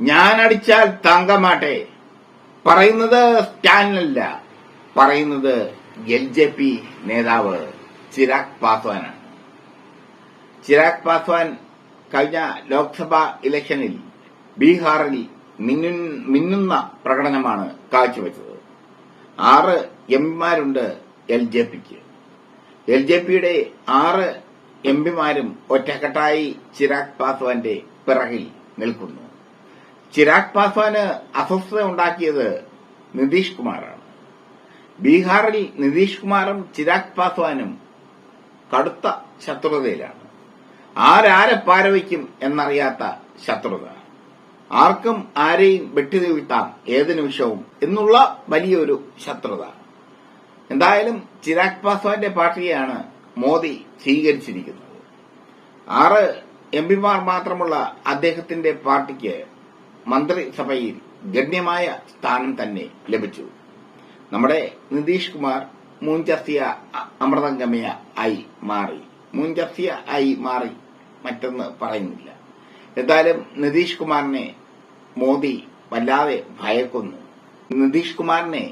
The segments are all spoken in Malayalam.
ഞാനടിച്ചാൽ തങ്കമാട്ടെ. പറയുന്നത് സ്റ്റാലിനല്ല പറയുന്നത് എൽ ജെ പി നേതാവ് ചിരാഗ് പാസ്വാനാണ്. ചിരാഗ് പാസ്വാൻ കഴിഞ്ഞ ലോക്സഭാ ഇലക്ഷനിൽ ബീഹാറിൽ മിന്നുന്ന പ്രകടനമാണ് കാഴ്ചവെച്ചത്. ആറ് എം പിമാരുണ്ട് എൽ ജെ പിക്ക്. എൽ ജെ പിയുടെ ആറ് എം പിമാരും ഒറ്റക്കെട്ടായി ചിരാഗ് പാസ്വാന്റെ പിറകിൽ നിൽക്കുന്നു. ചിരാഗ് പാസ്വാന് അസ്വസ്ഥത ഉണ്ടാക്കിയത് നിതീഷ് കുമാറാണ്. ബീഹാറിൽ നിതീഷ് കുമാറും ചിരാഗ് പാസ്വാനും കടുത്ത ശത്രുതയിലാണ്. ആരാരെ പാരവയ്ക്കും എന്നറിയാത്ത ശത്രുത. ആർക്കും ആരെയും വെട്ടിവീഴ്ത്താം ഏത് നിമിഷവും എന്നുള്ള വലിയൊരു ശത്രുത. എന്തായാലും ചിരാഗ് പാസ്വാന്റെ പാർട്ടിയാണ് മോദി സ്വീകരിച്ചിരിക്കുന്നത്. ആറ് എം പിമാർ മാത്രമുള്ള അദ്ദേഹത്തിന്റെ പാർട്ടിക്ക് മന്ത്രിസഭയിൽ ഗണ്യമായ സ്ഥാനം തന്നെ ലഭിച്ചു. നമ്മുടെ നിതീഷ് കുമാർ മൂഞ്ചർത്തിയ അമൃതംഗമയ ആയി മാറി. മൂഞ്ചർത്തിയ ആയി മാറി മറ്റൊന്ന് പറയുന്നില്ല. എന്തായാലും നിതീഷ് കുമാറിനെ മോദി വല്ലാതെ ഭയക്കുന്നു. നിതീഷ് കുമാറിനെ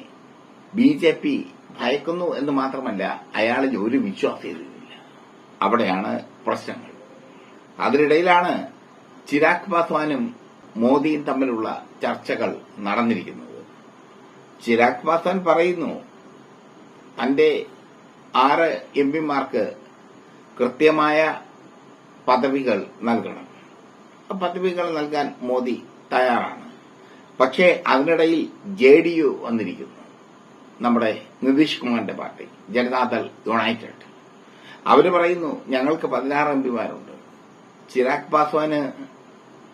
ബി ജെ പി ഭയക്കുന്നു എന്ന് മാത്രമല്ല അയാളിൽ ഒരു വിശ്വാസ്യതയുമില്ല. അവിടെയാണ് പ്രശ്നങ്ങൾ. അതിനിടയിലാണ് ചിരാഗ് പാസ്വാനും മോദിയും തമ്മിലുള്ള ചർച്ചകൾ നടന്നിരിക്കുന്നത്. ചിരാഗ് പാസ്വാൻ പറയുന്നു തന്റെ ആറ് എം പിമാർക്ക് കൃത്യമായ പദവികൾ നൽകണം. പദവികൾ നൽകാൻ മോദി തയ്യാറാണ്. പക്ഷേ അതിനിടയിൽ ജെ ഡി യു വന്നിരിക്കുന്നു നമ്മുടെ നിതീഷ് കുമാറിന്റെ പാർട്ടി ജനതാദൾ യുണൈറ്റഡ്. അവർ പറയുന്നു ഞങ്ങൾക്ക് പതിനാറ് എം പിമാരുണ്ട്. ചിരാഗ് പാസ്വാന്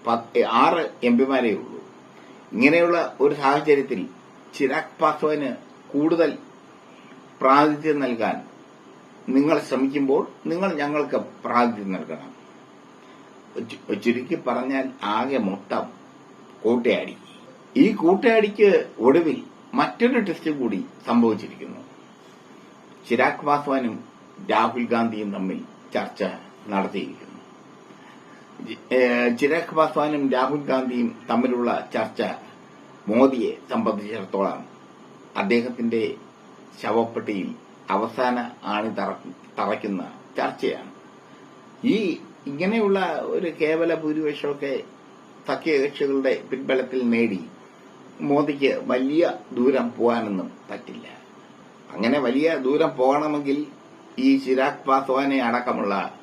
പത്ത്- എം പിമാരേ ഉള്ളൂ. ഇങ്ങനെയുള്ള ഒരു സാഹചര്യത്തിൽ ചിരാഗ് പാസ്വാന് കൂടുതൽ പ്രാതിനിധ്യം നൽകാൻ നിങ്ങൾ ശ്രമിക്കുമ്പോൾ നിങ്ങൾ ഞങ്ങൾക്ക് പ്രാതിനിധ്യം നൽകണം. ചുരുക്കി പറഞ്ഞാൽ ആകെ മൊത്തം കൂട്ടയാടി. ഈ കൂട്ടയാടിക്ക് ഒടുവിൽ മറ്റൊരു ടെസ്റ്റ് കൂടി സംഭവിച്ചിരിക്കുന്നു. ചിരാഗ് പാസ്വാനും രാഹുൽ ഗാന്ധിയും തമ്മിൽ ചർച്ച നടത്തിയിരിക്കുന്നു. ചിരാഗ് പാസ്വാനും രാഹുൽ ഗാന്ധിയും തമ്മിലുള്ള ചർച്ച മോദിയെ സംബന്ധിച്ചിടത്തോളം അദ്ദേഹത്തിന്റെ ശവപ്പെട്ടിയിൽ അവസാന ആണി തറ- തറയ്ക്കുന്ന ചർച്ചയാണ്. ഈ ഇങ്ങനെയുള്ള ഒരു കേവല ഭൂരിപക്ഷമൊക്കെ സഖ്യകക്ഷികളുടെ പിൻബലത്തിൽ നേടി മോദിക്ക് വലിയ ദൂരം പോകാനൊന്നും പറ്റില്ല. അങ്ങനെ വലിയ ദൂരം പോകണമെങ്കിൽ ഈ ചിരാഗ് പാസ്വാനെ അടക്കമുള്ള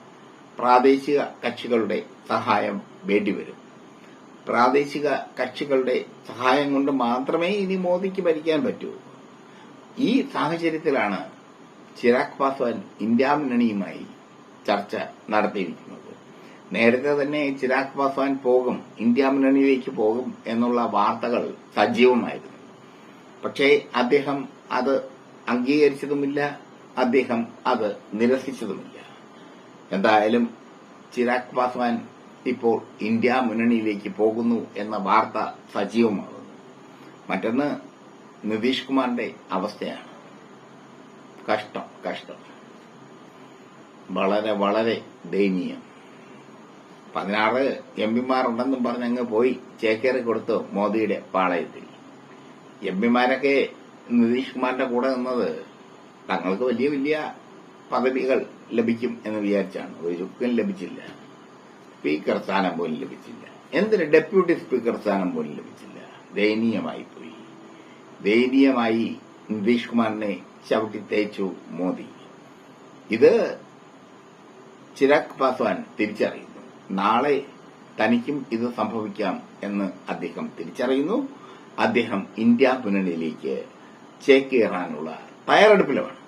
പ്രാദേശിക കക്ഷികളുടെ സഹായം വേണ്ടിവരും. പ്രാദേശിക കക്ഷികളുടെ സഹായം കൊണ്ട് മാത്രമേ ഇനി മോദിക്ക് ഭരിക്കാൻ പറ്റൂ. ഈ സാഹചര്യത്തിലാണ് ചിരാഗ് പാസ്വാൻ ഇന്ത്യ മുന്നണിയുമായി ചർച്ച നടത്തിയിരിക്കുന്നത്. നേരത്തെ തന്നെ ചിരാഗ് പാസ്വാൻ പോകും ഇന്ത്യ മുന്നണിയിലേക്ക് പോകും എന്നുള്ള വാർത്തകൾ സജീവമായിരുന്നു. പക്ഷേ അദ്ദേഹം അത് അംഗീകരിച്ചതുമില്ല അദ്ദേഹം അത് നിരസിച്ചതുമില്ല. എന്തായാലും ചിരാഗ് പാസ്വാൻ ഇപ്പോൾ ഇന്ത്യ മുന്നണിയിലേക്ക് പോകുന്നു എന്ന വാർത്ത സജീവമാകുന്നു മറ്റൊന്ന് നിതീഷ് കുമാറിന്റെ അവസ്ഥയാണ്. കഷ്ടം കഷ്ടം. വളരെ വളരെ ദയനീയം. പതിനാറ് എം പിമാരുണ്ടെന്നും പറഞ്ഞങ്ങ് പോയി ചേക്കേറി കൊടുത്തു മോദിയുടെ പാളയത്തിൽ. എം പിമാരൊക്കെ നിതീഷ് കുമാറിന്റെ കൂടെ നിന്നത് തങ്ങൾക്ക് വലിയ വലിയ പദവികൾ ലഭിക്കും എന്ന് വിചാരിച്ചാണ്. ഒരു ചുക്കും ലഭിച്ചില്ല. സ്പീക്കർ സ്ഥാനം പോലും ലഭിച്ചില്ല. എന്തിന് ഡെപ്യൂട്ടി സ്പീക്കർ സ്ഥാനം പോലും ലഭിച്ചില്ല. ദയനീയമായി പോയി. ദയനീയമായി നിതീഷ് കുമാറിനെ ചവിട്ടി തേച്ചു മോദി. ഇത് ചിരാഗ് പാസ്വാൻ തിരിച്ചറിയുന്നു. നാളെ തനിക്കും ഇത് സംഭവിക്കാം എന്ന് അദ്ദേഹം തിരിച്ചറിയുന്നു. അദ്ദേഹം ഇന്ത്യ മുന്നണിയിലേക്ക് ചേക്കേറാനുള്ള തയ്യാറെടുപ്പിലുമാണ്.